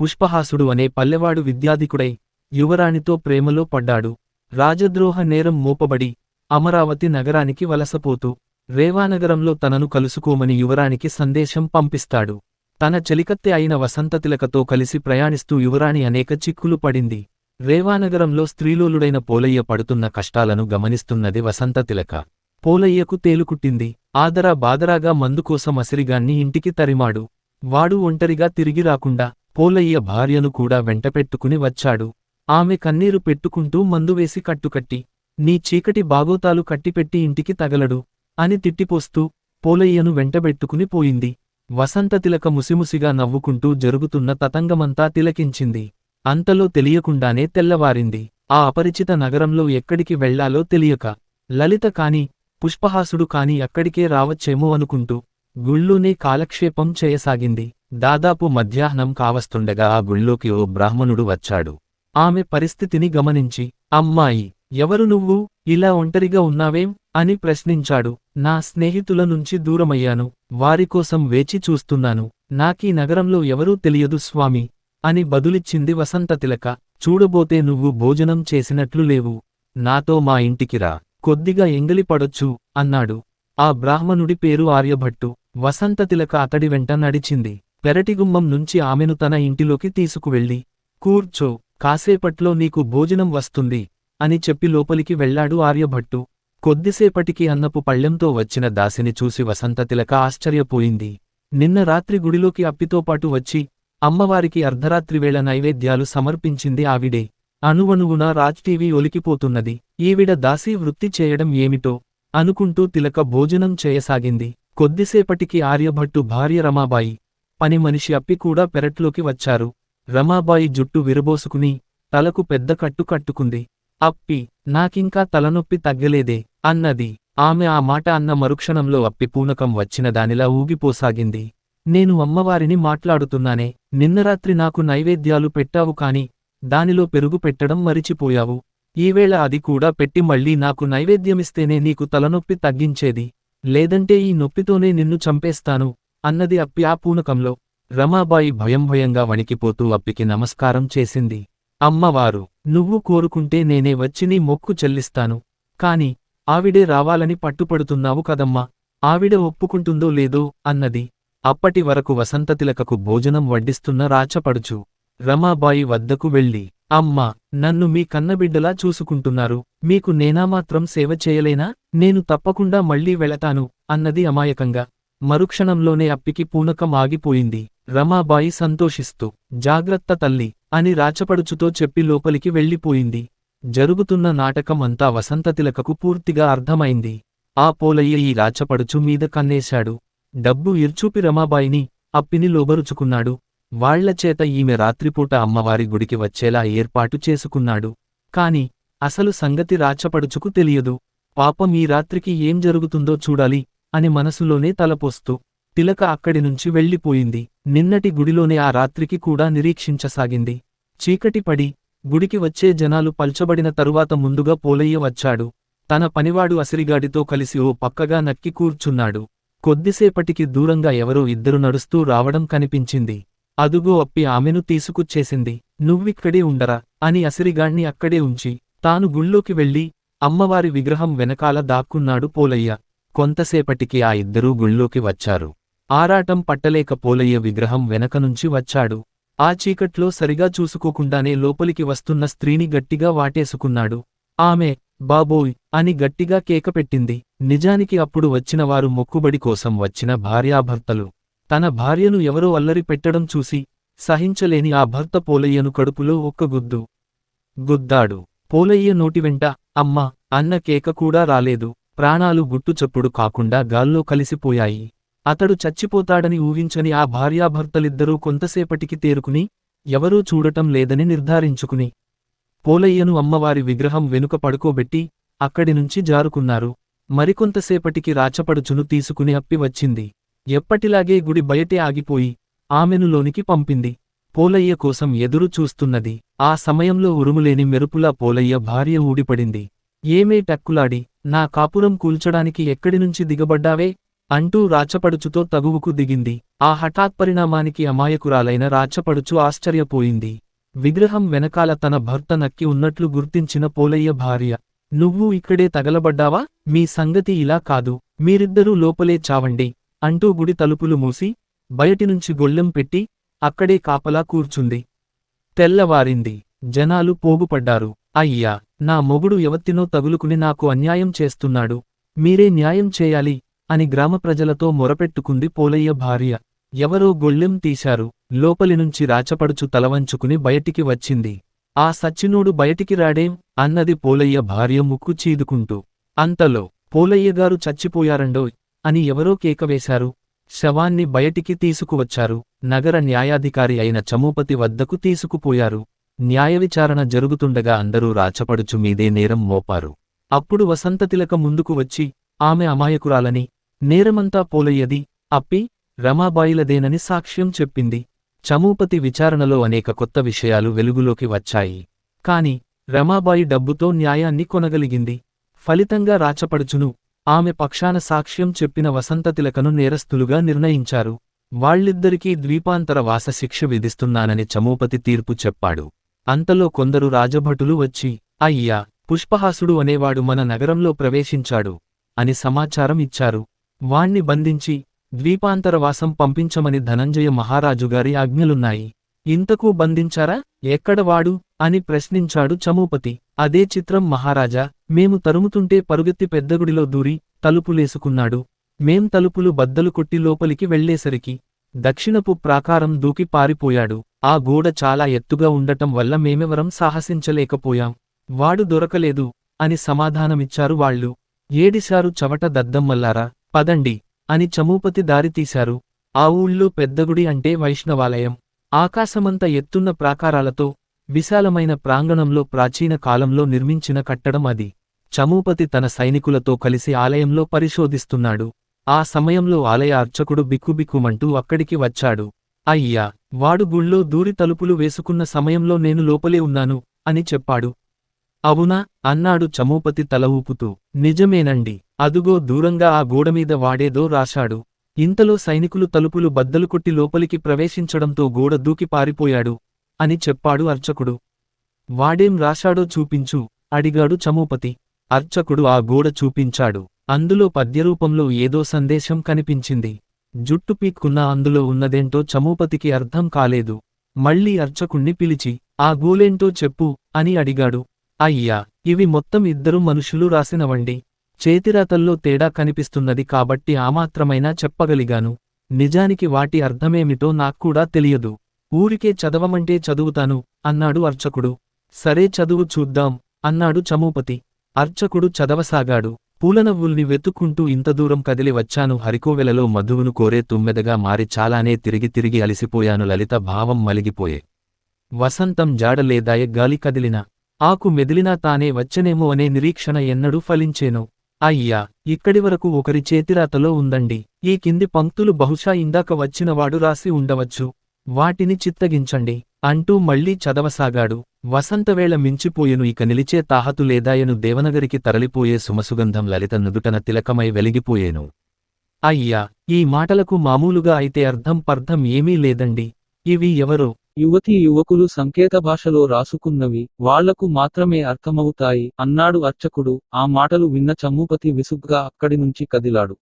పుష్పహాసుడు అనే పల్లెవాడు విద్యాధికుడై యువరాణితో ప్రేమలో పడ్డాడు. రాజద్రోహ నేరం మోపబడి అమరావతి నగరానికి వలసపోతూ రేవానగరంలో తనను కలుసుకోమని యువరానికి సందేశం పంపిస్తాడు. తన చెలికత్తె అయిన వసంతతిలకతో కలిసి ప్రయాణిస్తూ యువరాణి అనేక చిక్కులు పడింది. రేవానగరంలో స్త్రీలోలుడైన పోలయ్య పడుతున్న కష్టాలను గమనిస్తున్నది వసంతతిలక పోలయ్యకు తేలుకుట్టింది ఆదరా బాదరాగా మందుకోసం అసిరిగాన్ని ఇంటికి తరిమాడు. వాడు ఒంటరిగా తిరిగి రాకుండా పోలయ్య భార్యను కూడా వెంటపెట్టుకుని వచ్చాడు. ఆమె కన్నీరు పెట్టుకుంటూ మందువేసి కట్టుకట్టి నీ చీకటి బాగోతాలు కట్టిపెట్టి ఇంటికి తగలడు అని తిట్టిపోస్తూ పోలయ్యను వెంటబెట్టుకుని పోయింది. వసంత తిలక ముసిముసిగా నవ్వుకుంటూ జరుగుతున్న తతంగమంతా తిలకించింది. అంతలో తెలియకుండానే తెల్లవారింది. ఆ అపరిచిత నగరంలో ఎక్కడికి వెళ్ళాలో తెలియక లలిత కాని పుష్పహాసుడు కాని అక్కడికే రావచ్చేమో అనుకుంటూ గుళ్ళూనే కాలక్షేపం చేయసాగింది. దాదాపు మధ్యాహ్నం కావస్తుండగా ఆ గుళ్ళోకి ఓ బ్రాహ్మణుడు వచ్చాడు. ఆమె పరిస్థితిని గమనించి అమ్మాయి ఎవరు నువ్వు? ఇలా ఒంటరిగా ఉన్నావేం? అని ప్రశ్నించాడు. నా స్నేహితుల నుంచి దూరమయ్యాను. వారికోసం వేచి చూస్తున్నాను. నాకీ నగరంలో ఎవరూ తెలియదు స్వామి అని బదులిచ్చింది వసంతతిలక చూడబోతే నువ్వు భోజనం చేసినట్లు లేవు. నాతో మా ఇంటికిరా కొద్దిగా ఎంగిలిపడొచ్చు అన్నాడు. ఆ బ్రాహ్మణుడి పేరు ఆర్యభట్టు. వసంతతిలక అతడి వెంట నడిచింది. పెరటిగుమ్మం నుంచి ఆమెను తన ఇంటిలోకి తీసుకువెళ్ళి కూర్చో కాసేపట్లో నీకు భోజనం వస్తుంది అని చెప్పి లోపలికి వెళ్ళాడు ఆర్యభట్టు. కొద్దిసేపటికి అన్నపు పళ్ళెంతో వచ్చిన దాసిని చూసి వసంతతిలక ఆశ్చర్యపోయింది. నిన్న రాత్రి గుడిలోకి అప్పితోపాటు వచ్చి అమ్మవారికి అర్ధరాత్రివేళ నైవేద్యాలు సమర్పించింది ఆవిడే. అణువణువున రాజ్ టీవీ ఒలికిపోతున్నది. ఈవిడ దాసీ వృత్తి చేయడం ఏమిటో అనుకుంటూ తిలక భోజనం చేయసాగింది. కొద్దిసేపటికి ఆర్యభట్టు భార్య రమాబాయి పని మనిషి అప్పి కూడా పెరట్లోకి వచ్చారు. రమాబాయి జుట్టు విరబోసుకుని తలకు పెద్ద కట్టు కట్టుకుంది. అప్పి నాకింకా తలనొప్పి తగ్గలేదే అన్నది. ఆమె ఆ మాట అన్న మరుక్షణంలో అప్పి పూనకం వచ్చిన దానిలా ఊగిపోసాగింది. నేను అమ్మవారిని మాట్లాడుతున్నానే నిన్నరాత్రి నాకు నైవేద్యాలు పెట్టావు కాని దానిలో పెరుగు పెట్టడం మరిచిపోయావు. ఈవేళ అది కూడా పెట్టి మళ్ళీ నాకు నైవేద్యమిస్తేనే నీకు తలనొప్పి తగ్గించేది. లేదంటే ఈ నొప్పితోనే నిన్ను చంపేస్తాను అన్నది అప్పి ఆ పూనకంలో. రమాబాయి భయం భయంగా వణికిపోతూ అప్పికి నమస్కారం చేసింది. అమ్మవారు నువ్వు కోరుకుంటే నేనే వచ్చి నీ మొక్కు చెల్లిస్తాను. కాని ఆవిడే రావాలని పట్టుపడుతున్నావు కదమ్మా ఆవిడ ఒప్పుకుంటుందో లేదో అన్నది. అప్పటి వరకు వసంతతిలకకు భోజనం వడ్డిస్తున్న రాచపడుచు. రమాబాయి వద్దకు వెళ్ళి అమ్మా నన్ను మీ కన్నబిడ్డలా చూసుకుంటున్నారు. మీకు నేనామాత్రం సేవ చేయలేనా? నేను తప్పకుండా మళ్ళీ వెళతాను అన్నది అమాయకంగా. మరుక్షణంలోనే అప్పికి పూనకం ఆగిపోయింది. రమాబాయి సంతోషిస్తూ జాగ్రత్త తల్లి అని రాచపడుచుతో చెప్పి లోపలికి వెళ్ళిపోయింది. జరుగుతున్న నాటకం అంతా వసంతతిలకకు పూర్తిగా అర్థమైంది. ఆ పోలయ్య ఈ రాచపడుచు మీద కన్నేశాడు. డబ్బు ఇర్చూపి రమాబాయిని అప్పిని లోబరుచుకున్నాడు. వాళ్ళచేత ఈమె రాత్రిపూట అమ్మవారి గుడికి వచ్చేలా ఏర్పాటు చేసుకున్నాడు. కాని అసలు సంగతి రాచపడుచుకు తెలియదు. పాపం ఈ రాత్రికి ఏం జరుగుతుందో చూడాలి అని మనసులోనే తలపోస్తూ తిలక అక్కడి నుంచి వెళ్ళిపోయింది. నిన్నటి గుడిలోనే ఆ రాత్రికి కూడా నిరీక్షించసాగింది. చీకటి పడి గుడికి వచ్చే జనాలు పల్చబడిన తరువాత ముందుగా పోలయ్య వచ్చాడు. తన పనివాడు అసిరిగాడితో కలిసి ఓ పక్కగా నక్కి కూర్చున్నాడు. కొద్దిసేపటికి దూరంగా ఎవరో ఇద్దరు నడుస్తూ రావడం కనిపించింది. అదుగో అప్పి ఆమెను తీసుకుచ్చేసింది. నువ్విక్కడే ఉండరా అని అసిరిగాణ్ణి అక్కడే ఉంచి తాను గుళ్ళోకి వెళ్ళి అమ్మవారి విగ్రహం వెనకాల దాక్కున్నాడు పోలయ్య. కొంతసేపటికి ఆ ఇద్దరూ గుళ్ళోకి వచ్చారు. ఆరాటం పట్టలేక పోలయ్య విగ్రహం వెనక నుంచి వచ్చాడు. ఆ చీకట్లో సరిగా చూసుకోకుండానే లోపలికి వస్తున్న స్త్రీని గట్టిగా వాటేసుకున్నాడు. ఆమె బాబోయ్ అని గట్టిగా కేకపెట్టింది. నిజానికి అప్పుడు వచ్చినవారు మొక్కుబడి కోసం వచ్చిన భార్యాభర్తలు. తన భార్యను ఎవరో అల్లరి పెట్టడం చూసి సహించలేని ఆ భర్త పోలయ్యను కడుపులో ఒక్క గుద్దు గుద్దాడు. పోలయ్య నోటివెంట అమ్మ అన్న కేక కూడా రాలేదు. ప్రాణాలు గుట్టుచప్పుడు కాకుండా గాల్లో కలిసిపోయాయి. అతడు చచ్చిపోతాడని ఊహించని ఆ భార్యాభర్తలిద్దరూ కొంతసేపటికి తేరుకుని ఎవరూ చూడటం లేదని నిర్ధారించుకుని పోలయ్యను అమ్మవారి విగ్రహం వెనుక పడుకోబెట్టి అక్కడి నుంచి జారుకున్నారు. మరికొంతసేపటికి రాచపడుచును తీసుకుని అప్పి వచ్చింది. ఎప్పటిలాగే గుడి బయటే ఆగిపోయి ఆమెను లోనికి పంపింది. పోలయ్య కోసం ఎదురు చూస్తున్నది. ఆ సమయంలో ఉరుములేని మెరుపులా పోలయ్య భార్య ఊడిపడింది. ఏమే టక్కులాడి నా కాపురం కూల్చడానికి ఎక్కడినుంచి దిగబడ్డావే? అంటూ రాచపడుచుతో తగువుకు దిగింది. ఆ హఠాత్ పరిణామానికి అమాయకురాలైన రాచపడుచు ఆశ్చర్యపోయింది. విగ్రహం వెనకాల తన భర్త నక్కి ఉన్నట్లు గుర్తించిన పోలయ్య భార్య నువ్వు ఇక్కడే తగలబడ్డావా? మీ సంగతి ఇలా కాదు. మీరిద్దరూ లోపలే చావండి. అంటూ గుడి తలుపులు మూసి బయటినుంచి గొళ్ళెం పెట్టి అక్కడే కాపలా కూర్చుంది. తెల్లవారింది. జనాలు పోగుపడ్డారు. అయ్యా నా మొగుడు ఎవత్తినో తగులుకుని నాకు అన్యాయం చేస్తున్నాడు. మీరే న్యాయం చేయాలి అని గ్రామ ప్రజలతో మొరపెట్టుకుంది పోలయ్య భార్య. ఎవరో గొళ్ళెం తీశారు. లోపలినుంచి రాచపడుచు తలవంచుకుని బయటికి వచ్చింది. ఆ సచ్చినోడు బయటికి రాడేం అన్నది పోలయ్య భార్య ముక్కు చీదుకుంటూ అంతలో పోలయ్యగారు చచ్చిపోయారండోయ్. అని ఎవరో కేకవేశారు. శవాన్ని బయటికి తీసుకువచ్చారు. నగర న్యాయాధికారి అయిన చమూపతి వద్దకు తీసుకుపోయారు. న్యాయవిచారణ జరుగుతుండగా అందరూ రాచపడుచు మీదే నేరం మోపారు. అప్పుడు వసంతతిలక ముందుకు వచ్చి ఆమె అమాయకురాలని నేరమంతా పోలయ్యది అప్పి రమాబాయిలదేనని సాక్ష్యం చెప్పింది. చమూపతి విచారణలో అనేక కొత్త విషయాలు వెలుగులోకి వచ్చాయి. కాని రమాబాయి డబ్బుతో న్యాయాన్ని కొనగలిగింది. ఫలితంగా రాచపడుచును ఆమె పక్షాన సాక్ష్యం చెప్పిన వసంతతిలకను నేరస్తులుగా నిర్ణయించారు. వాళ్ళిద్దరికీ ద్వీపాంతర వాస శిక్ష విధిస్తున్నానని చమూపతి తీర్పు చెప్పాడు. అంతలో కొందరు రాజభటులు వచ్చి అయ్యా పుష్పహాసుడు అనేవాడు మన నగరంలో ప్రవేశించాడు అని సమాచారం ఇచ్చారు. వాణ్ణి బంధించి ద్వీపాంతరవాసం పంపించమని ధనంజయ మహారాజుగారి ఆజ్ఞలున్నాయి. ఇంతకు బంధించారా? ఎక్కడ వాడు? అని ప్రశ్నించాడు చమూపతి. అదే చిత్రం మహారాజా. మేము తరుముతుంటే పరుగెత్తి పెద్దగుడిలో దూరి తలుపులేసుకున్నాడు మేం తలుపులు బద్దలు కొట్టి లోపలికి వెళ్ళేసరికి దక్షిణపు ప్రాకారం దూకి పారిపోయాడు. ఆ గోడ చాలా ఎత్తుగా ఉండటం వల్ల మేమెవరం సాహసించలేకపోయాం. వాడు దొరకలేదు అని సమాధానమిచ్చారు వాళ్ళు. ఏడిశారు చవట దద్దమ్మల్లారా పదండి అని చమూపతి దారితీశారు ఆ ఊళ్ళో పెద్దగుడి అంటే వైష్ణవాలయం. ఆకాశమంత ఎత్తున్న ప్రాకారాలతో విశాలమైన ప్రాంగణంలో ప్రాచీన కాలంలో నిర్మించిన కట్టడం అది. చమూపతి తన సైనికులతో కలిసి ఆలయంలో పరిశోధిస్తున్నాడు. ఆ సమయంలో ఆలయ అర్చకుడు బిక్కుబిక్కుమంటూ అక్కడికి వచ్చాడు. అయ్యా వాడు గుళ్ళో దూరి తలుపులు వేసుకున్న సమయంలో నేను లోపలే ఉన్నాను అని చెప్పాడు. అవునా అన్నాడు చమూపతి తల ఊపుతూ. నిజమేనండి అదుగో దూరంగా ఆ గోడమీద వాడేదో రాశాడు. ఇంతలో సైనికులు తలుపులు బద్దలు కొట్టి లోపలికి ప్రవేశించడంతో గోడ దూకి పారిపోయాడు అని చెప్పాడు అర్చకుడు. వాడేం రాశాడో చూపించు అడిగాడు చమూపతి. అర్చకుడు ఆ గోడ చూపించాడు. అందులో పద్యరూపంలో ఏదో సందేశం కనిపించింది. జుట్టు పీక్కున్న అందులో ఉన్నదేంటో చమూపతికి అర్థం కాలేదు. మళ్ళీ అర్చకుణ్ణి పిలిచి ఆ గోలేంటో చెప్పు అని అడిగాడు. అయ్యా ఇవి మొత్తం ఇద్దరు మనుషులు రాసినవండి. చేతిరాతల్లో తేడా కనిపిస్తున్నది కాబట్టి ఆమాత్రమైనా చెప్పగలిగాను. నిజానికి వాటి అర్థమేమిటో నాక్కూడా తెలియదు. ఊరికే చదవమంటే చదువుతాను అన్నాడు అర్చకుడు. సరే చదువు చూద్దాం అన్నాడు చమూపతి. అర్చకుడు చదవసాగాడు. పూలనవ్వుల్ని వెతుక్కుంటూ ఇంత దూరం కదిలి వచ్చాను. హరికోవెలలో మధువును కోరే తుమ్మెదగా మారి చాలానే తిరిగి తిరిగి అలిసిపోయాను. లలిత భావం మలిగిపోయే. వసంతం జాడలేదాయ గాలి కదిలిన. ఆకు మెదిలినా తానే వచ్చనేమో అనే నిరీక్షణ ఎన్నడూ ఫలించేను. అయ్యా ఇక్కడి వరకు ఒకరి చేతిరాతలో ఉందండి. ఈ కింది పంక్తులు బహుశా ఇందాక వచ్చినవాడు రాసి ఉండవచ్చు. వాటిని చిత్తగించండి. అంటూ మళ్ళీ చదవసాగాడు. వసంతవేళ మించిపోయెను ఇక నిలిచే తాహతు లేదాయను దేవనగరికి తరలిపోయే సుమసుగంధం లలిత నుదుటన తిలకమై వెలిగిపోయేను. అయ్యా ఈ మాటలకు మామూలుగా అయితే అర్థం పర్థం ఏమీ లేదండి. ఇవి ఎవరో యువతీ యువకులు సంకేత భాషలో రాసుకున్నవి వాళ్ళకు మాత్రమే అర్థమవుతాయి అన్నాడు అర్చకుడు ఆ మాటలు విన్న చమూపతి విసుగ్గా అక్కడి నుంచి కదిలాడు.